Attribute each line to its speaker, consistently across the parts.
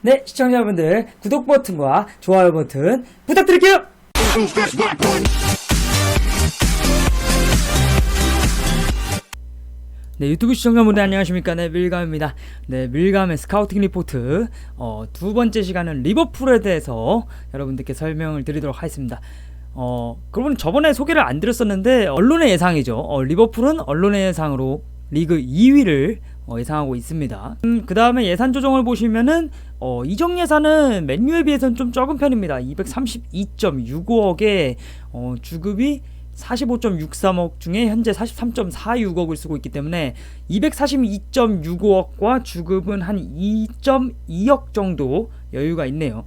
Speaker 1: 네, 시청자분들 구독 버튼과 좋아요 버튼 부탁드릴게요. 네, 유튜브 시청자분들 안녕하십니까? 네, 밀감입니다. 네, 밀감의 스카우팅 리포트 어, 두 번째 시간은 리버풀에 대해서 여러분들께 설명을 드리도록 하겠습니다. 어, 그러면 저번에 소개를 안 드렸었는데 언론의 예상이죠. 어, 리버풀은 언론의 예상으로 리그 2위를 어, 예상하고 있습니다. 음, 그 다음에 예산 조정을 보시면은 어, 이적 예산은 맨유에 비해서는 좀 적은 편입니다. 232.65억에 어, 주급이 45.63억 중에 현재 43.46억을 쓰고 있기 때문에 242.65억과 주급은 한 2.2억 정도 여유가 있네요.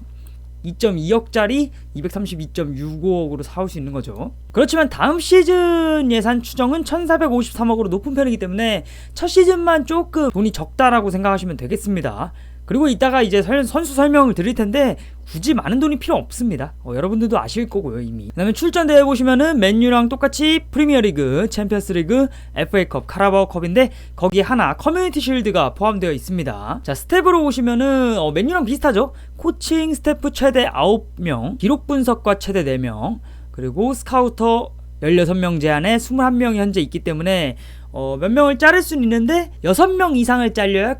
Speaker 1: 2.2억짜리 232.65억으로 사올 수 있는 거죠. 그렇지만 다음 시즌 예산 추정은 1,453억으로 높은 편이기 때문에 첫 시즌만 조금 돈이 적다라고 생각하시면 되겠습니다. 그리고 이따가 이제 설- 선수 설명을 드릴 텐데 굳이 많은 돈이 필요 없습니다. 어, 여러분들도 아실 거고요 이미. 그다음에 출전 대회 보시면은 맨유랑 똑같이 프리미어리그, 챔피언스리그, FA컵, 카라바오컵인데 거기에 하나 커뮤니티 쉴드가 포함되어 있습니다. 자 스텝으로 보시면은 어, 맨유랑 비슷하죠. 코칭 스태프 최대 9명, 기록 분석과 최대 4명, 그리고 스카우터 16명 제한에 21명이 현재 있기 때문에 어, 몇 명을 자를 수는 있는데 6명 이상을 잘려야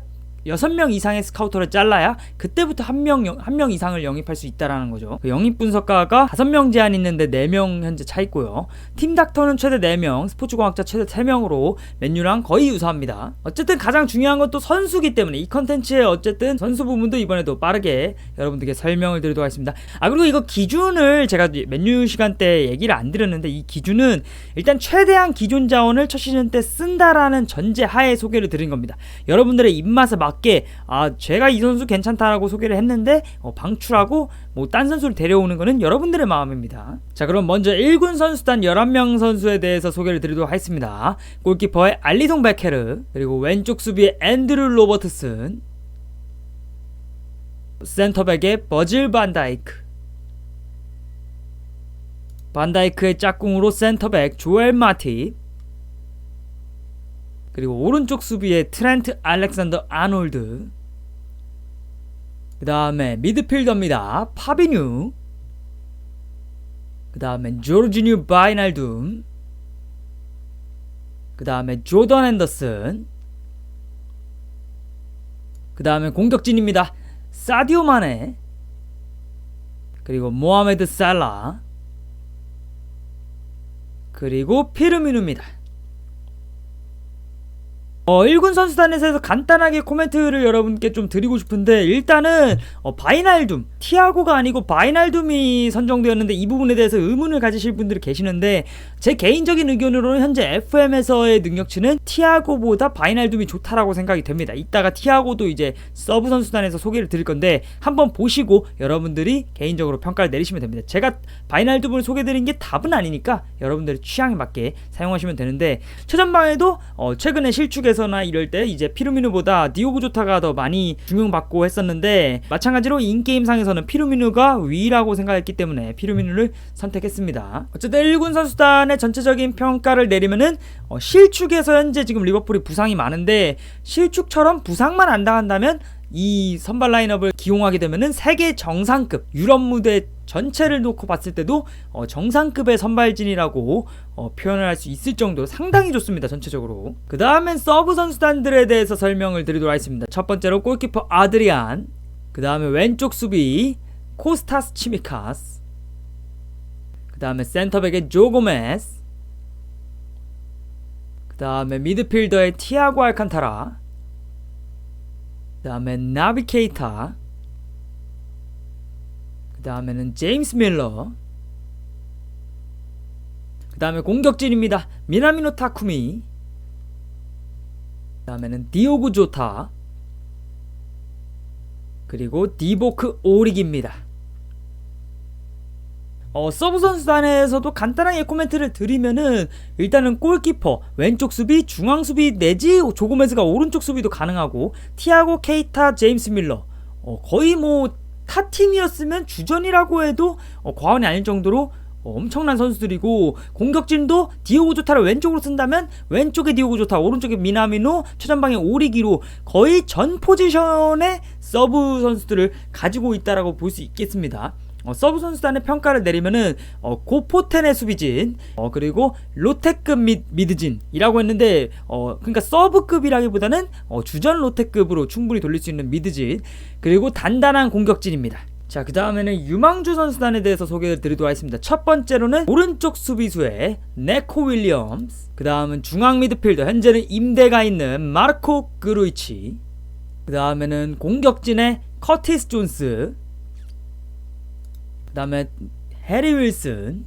Speaker 1: 6명 이상의 스카우터를 잘라야 그때부터 한명 한 명 이상을 영입할 수 있다라는 거죠. 그 영입 분석가가 5명 제한 있는데 4명 현재 차 있고요. 팀 닥터는 최대 4명, 스포츠 공학자 최대 3명으로 맨유랑 거의 유사합니다. 어쨌든 가장 중요한 건 또 선수기 때문에 이 컨텐츠의 어쨌든 선수 부분도 이번에도 빠르게 여러분들께 설명을 드리도록 하겠습니다. 아 그리고 이거 기준을 제가 맨유 시간 때 얘기를 안 드렸는데 이 기준은 일단 최대한 기존 자원을 첫 시즌 때 쓴다라는 전제 하에 소개를 드린 겁니다. 여러분들의 입맛에 맞게 아 제가 이 선수 괜찮다라고 소개를 했는데 어, 방출하고 뭐 딴 선수를 데려오는 거는 여러분들의 마음입니다. 자 그럼 먼저 1군 선수단 11명 선수에 대해서 소개를 드리도록 하겠습니다. 골키퍼의 알리송 베케르 그리고 왼쪽 수비의 앤드류 로버트슨 센터백의 버질 반다이크 반다이크의 짝꿍으로 센터백 조엘 마티 그리고 오른쪽 수비에 트렌트 알렉산더 아놀드. 그 다음에 미드필더입니다. 파비뉴. 그 다음에 조르지뉴 바이날둠. 그 다음에 조던 앤더슨. 그 다음에 공격진입니다. 사디오 마네. 그리고 모하메드 살라. 그리고 피르미누입니다 어, 1군 선수단에서 간단하게 코멘트를 여러분께 좀 드리고 싶은데 일단은 어, 바이날둠 티아고가 아니고 바이날둠이 선정되었는데 이 부분에 대해서 의문을 가지실 분들이 계시는데 제 개인적인 의견으로는 현재 FM에서의 능력치는 티아고보다 바이날둠이 좋다라고 생각이 됩니다. 이따가 티아고도 이제 서브 선수단에서 소개를 드릴 건데 한번 보시고 여러분들이 개인적으로 평가를 내리시면 됩니다. 제가 바이날둠을 소개드린 게 답은 아니니까 여러분들의 취향에 맞게 사용하시면 되는데 최전방에도 어, 최근에 실축에서 나 이럴 때 이제 피루미누보다 디오고 조타가 더 많이 중용받고 했었는데 마찬가지로 인게임상에서는 피루미누가 위라고 생각했기 때문에 피루미누를 선택했습니다. 어쨌든 1군 선수단의 전체적인 평가를 내리면은 어, 실축에서 현재 지금 리버풀이 부상이 많은데 실축처럼 부상만 안 당한다면 이 선발 라인업을 기용하게 되면은 세계 정상급 유럽 무대 전체를 놓고 봤을 때도 어, 정상급의 선발진이라고 어, 표현을 할 수 있을 정도로 상당히 좋습니다 전체적으로. 그 다음엔 서브 선수단들에 대해서 설명을 드리도록 하겠습니다. 첫 번째로 골키퍼 아드리안 그 다음에 왼쪽 수비 코스타스 치미카스 그 다음에 센터백의 조고메스 그 다음에 미드필더의 티아고 알칸타라 그 다음에 나비케이타 그 다음에는 제임스 밀러. 그 다음에 공격진입니다. 미나미노 타쿠미. 그 다음에는 디오구 조타. 그리고 디보크 오릭입니다 어, 서브 선수단에서도 간단하게 코멘트를 드리면은 일단은 골키퍼, 왼쪽 수비, 중앙 수비 내지 조고메즈가 오른쪽 수비도 가능하고 티아고 케이타, 제임스 밀러 어, 거의 뭐 타 팀이었으면 주전이라고 해도 어, 과언이 아닐 정도로 어, 엄청난 선수들이고 공격진도 디오고 조타를 왼쪽으로 쓴다면 왼쪽에 디오고 조타, 오른쪽에 미나미노, 최전방에 오리기로 거의 전 포지션의 서브 선수들을 가지고 있다라고 볼 수 있겠습니다. 어, 서브 선수단의 평가를 내리면은 어, 고포텐의 수비진 어, 그리고 로테급 미, 미드진이라고 했는데 어, 그러니까 서브급이라기보다는 어, 주전 로테급으로 충분히 돌릴 수 있는 미드진 그리고 단단한 공격진입니다. 자, 그 다음에는 유망주 선수단에 대해서 소개를 드리도록 하겠습니다. 첫 번째로는 오른쪽 수비수의 네코 윌리엄스, 그 다음은 중앙 미드필더, 현재는 임대가 있는 마르코 그루이치, 그 다음에는 공격진의 커티스 존스, 그 다음에 해리 윌슨,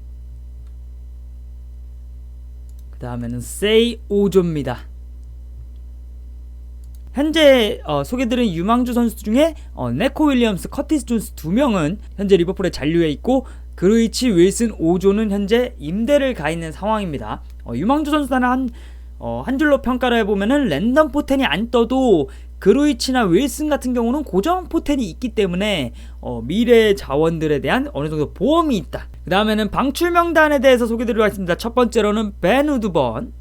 Speaker 1: 그 다음에는 세이 오조입니다. 현재 어, 소개드린 유망주 선수 중에 어, 네코 윌리엄스, 커티스 존스 두 명은 현재 리버풀에 잔류해 있고 그루이치, 윌슨, 오조는 현재 임대를 가 있는 상황입니다. 어, 유망주 선수단은 한, 어, 한 줄로 평가를 해보면은 랜덤 포텐이 안 떠도 그루이치나 윌슨 같은 경우는 고정 포텐이 있기 때문에 어, 미래 자원들에 대한 어느 정도 보험이 있다. 그 다음에는 방출 명단에 대해서 소개드리도록 하겠습니다. 첫 번째로는 벤 우드번,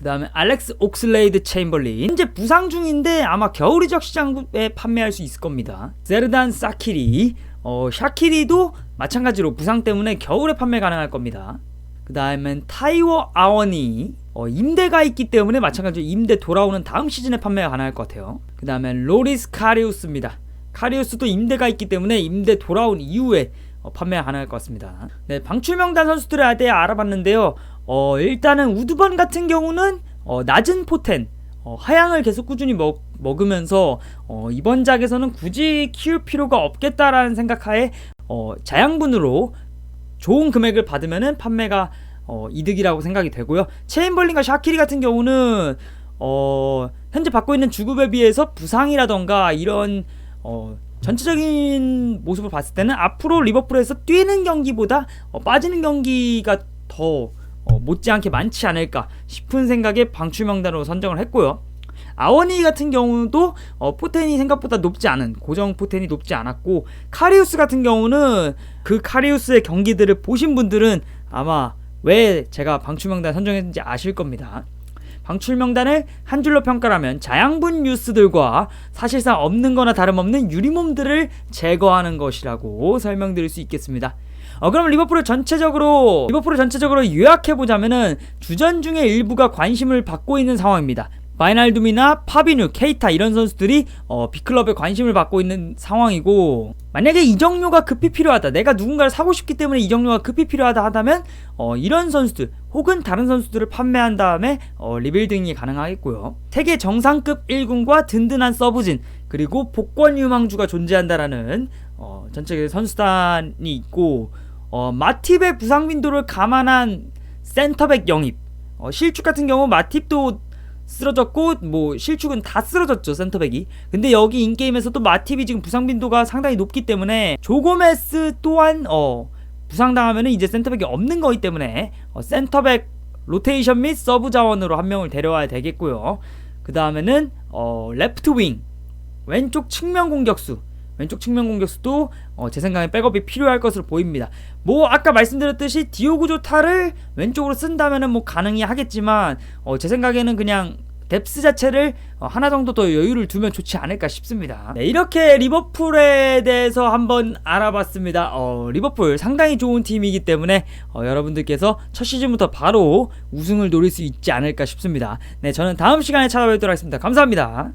Speaker 1: 그 다음에 알렉스 옥슬레이드 체인벌린 현재 부상 중인데 아마 겨울 이적 시장에 판매할 수 있을 겁니다 세르단 사키리 어, 샤키리도 마찬가지로 부상 때문에 겨울에 판매 가능할 겁니다 그 다음엔 타이워 아워니 어, 임대가 있기 때문에 마찬가지로 임대 돌아오는 다음 시즌에 판매가 가능할 것 같아요. 그 다음엔 로리스 카리우스입니다. 카리우스도 임대가 있기 때문에 임대 돌아온 이후에 어, 판매가 가능할 것 같습니다. 네, 방출 명단 선수들에 대해 알아봤는데요. 어, 일단은 우드번 같은 경우는 어, 낮은 포텐 어, 하향을 계속 꾸준히 먹, 먹으면서 어, 이번 작에서는 굳이 키울 필요가 없겠다라는 생각하에 어, 자양분으로 좋은 금액을 받으면은 판매가 어, 이득이라고 생각이 되고요. 체인벌린과 샤키리 같은 경우는 어, 현재 받고 있는 주급에 비해서 부상이라던가 이런 어, 전체적인 모습을 봤을 때는 앞으로 리버풀에서 뛰는 경기보다 어, 빠지는 경기가 더 어, 못지않게 많지 않을까 싶은 생각에 방출 명단으로 선정을 했고요. 아워니 같은 경우도 어, 포텐이 생각보다 높지 않은 고정 포텐이 높지 않았고 카리우스 같은 경우는 그 카리우스의 경기들을 보신 분들은 아마 왜 제가 방출 명단 선정했는지 아실 겁니다. 방출 명단을 한 줄로 평가하면 자양분 뉴스들과 사실상 없는 거나 다름없는 유리몸들을 제거하는 것이라고 설명드릴 수 있겠습니다. 어, 그럼 리버풀을 전체적으로 리버풀을 전체적으로 요약해 보자면은 주전 중에 일부가 관심을 받고 있는 상황입니다. 바이날둠이나 파비뉴, 케이타 이런 선수들이 어, 빅클럽에 관심을 받고 있는 상황이고 만약에 이정료가 급히 필요하다 내가 누군가를 사고 싶기 때문에 이정료가 급히 필요하다 하다면 어, 이런 선수들 혹은 다른 선수들을 판매한 다음에 어, 리빌딩이 가능하겠고요. 세계 정상급 1군과 든든한 서브진 그리고 복권 유망주가 존재한다라는 어, 전체 선수단이 있고 어, 마팁의 부상 빈도를 감안한 센터백 영입 어, 실축 같은 경우 마팁도 쓰러졌고 뭐 실축은 다 쓰러졌죠 센터백이. 근데 여기 인게임에서도 마팁이 지금 부상 빈도가 상당히 높기 때문에 조고메스 또한 어 부상당하면은 이제 센터백이 없는 거기 때문에 어, 센터백 로테이션 및 서브 자원으로 한 명을 데려와야 되겠고요. 그 다음에는 어 레프트 윙. 왼쪽 측면 공격수 왼쪽 측면 공격수도 어, 제 생각에 백업이 필요할 것으로 보입니다. 뭐 아까 말씀드렸듯이 디오구 조타를 왼쪽으로 쓴다면은 뭐 가능이 하겠지만 어, 제 생각에는 그냥 뎁스 자체를 어, 하나 정도 더 여유를 두면 좋지 않을까 싶습니다. 네, 이렇게 리버풀에 대해서 한번 알아봤습니다. 어, 리버풀 상당히 좋은 팀이기 때문에 어, 여러분들께서 첫 시즌부터 바로 우승을 노릴 수 있지 않을까 싶습니다. 네, 저는 다음 시간에 찾아뵙도록 하겠습니다. 감사합니다.